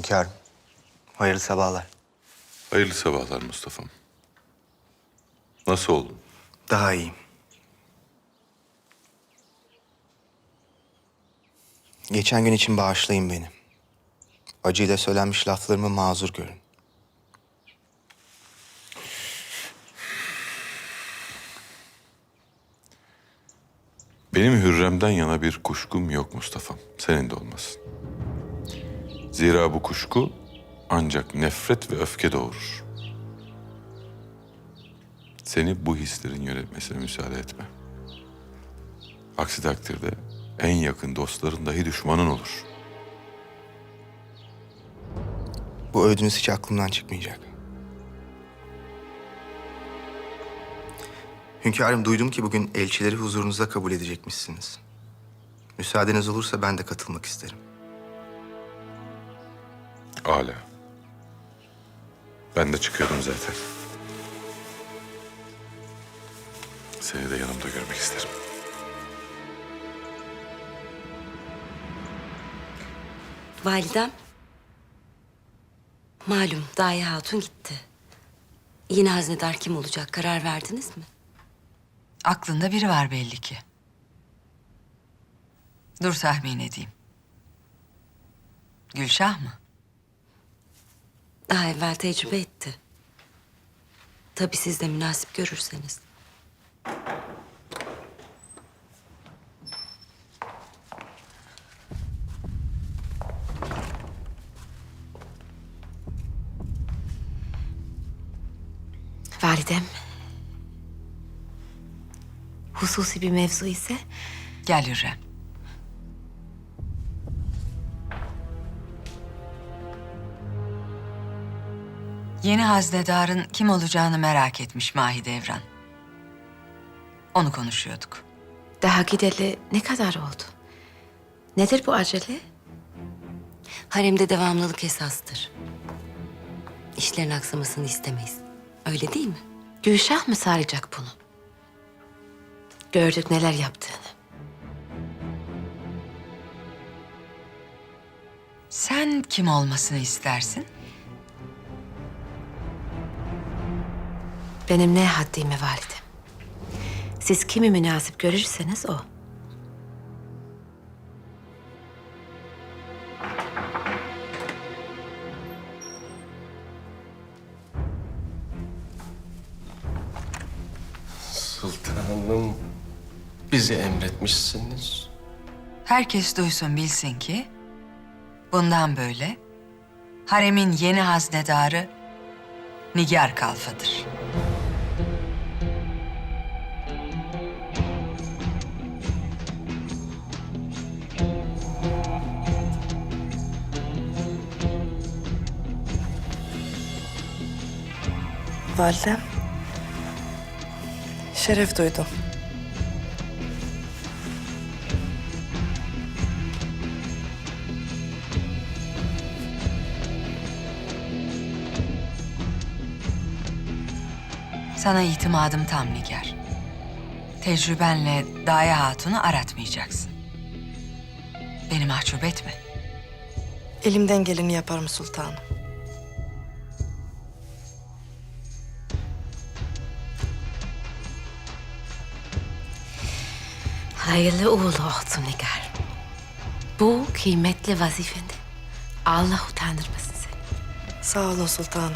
Hünkârım, hayırlı sabahlar. Hayırlı sabahlar Mustafa'm. Nasıl oldun? Daha iyiyim. Geçen gün için bağışlayın beni. Acıyla söylenmiş laflarımı mazur görün. Benim Hürrem'den yana bir kuşkum yok Mustafa'm. Senin de olmasın. Zira bu kuşku ancak nefret ve öfke doğurur. Seni bu hislerin yönetmesine müsaade etme. Aksi takdirde en yakın dostların dahi düşmanın olur. Bu ödünüz hiç aklımdan çıkmayacak. Hünkârım duydum ki bugün elçileri huzurunuzda kabul edecekmişsiniz. Müsaadeniz olursa ben de katılmak isterim. Âlâ. Ben de çıkıyordum zaten. Seni de yanımda görmek isterim. Validem. Malum Daye Hatun gitti. Yeni haznedar kim olacak karar verdiniz mi? Aklında biri var belli ki. Dur tahmin edeyim. Gülşah mı? Daha evvel tecrübe etti. Tabii siz de münasip görürseniz. Validem. Hususi bir mevzu ise Gel Hürrem. Yeni haznedarın kim olacağını merak etmiş Mahidevran. Onu konuşuyorduk. Daha gideli ne kadar oldu? Nedir bu acele? haremde devamlılık esastır. İşlerin aksamasını istemeyiz. Öyle değil mi? Gülşah mı saracak bunu? Gördük neler yaptığını. Sen kim olmasını istersin? Benim ne haddime validem. Siz kimi münasip görürseniz o. Sultanım, bizi emretmişsiniz. Herkes duysun bilsin ki bundan böyle haremin yeni haznedarı Nigar Kalfa'dır. Validem. Şeref duydum. Sana itimadım tam Nigar. Tecrübenle Daye Hatun'u aratmayacaksın. Beni mahcup etme. Elimden geleni yaparım sultanım. Hayırlı uğurlu olsun Nigar. Bu kıymetli vazifende Allah utandırmasın seni. Sağ olun sultanım.